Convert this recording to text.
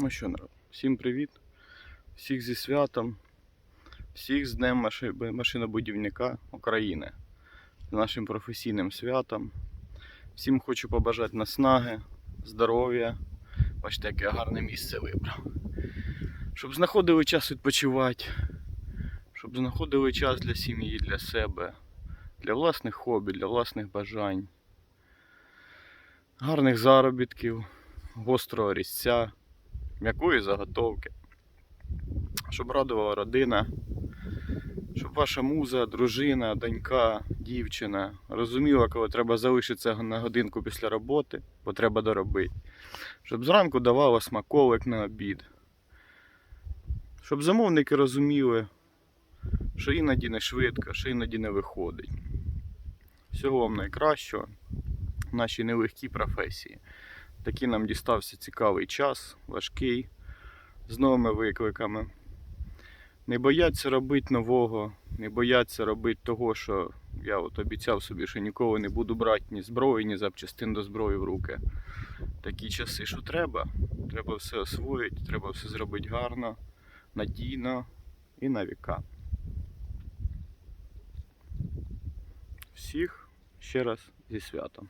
Ну що, народ, всім привіт, всіх зі святом, всіх з Днем машинобудівника України, з нашим професійним святом. Всім хочу побажати наснаги, здоров'я. Бачите, яке гарне місце вибрав. Щоб знаходили час відпочивати, щоб знаходили час для сім'ї, для себе, для власних хобі, для власних бажань, гарних заробітків, гострого різця м'якої заготовки, щоб радувала родина, щоб ваша муза, дружина, донька, дівчина розуміла, коли треба залишитися на годинку після роботи, бо треба доробити. Щоб зранку давала смаколик на обід. Щоб замовники розуміли, що іноді не швидко, що іноді не виходить. Всього вам найкращого в нашій нелегкій професії. Такий нам дістався цікавий час, важкий, з новими викликами. Не бояться робити нового, не бояться робити того, що я от обіцяв собі, що ніколи не буду брати ні зброї, ні запчастин до зброї в руки. Такі часи, що треба. Треба все освоїти, треба все зробити гарно, надійно і на віка. Всіх ще раз зі святом.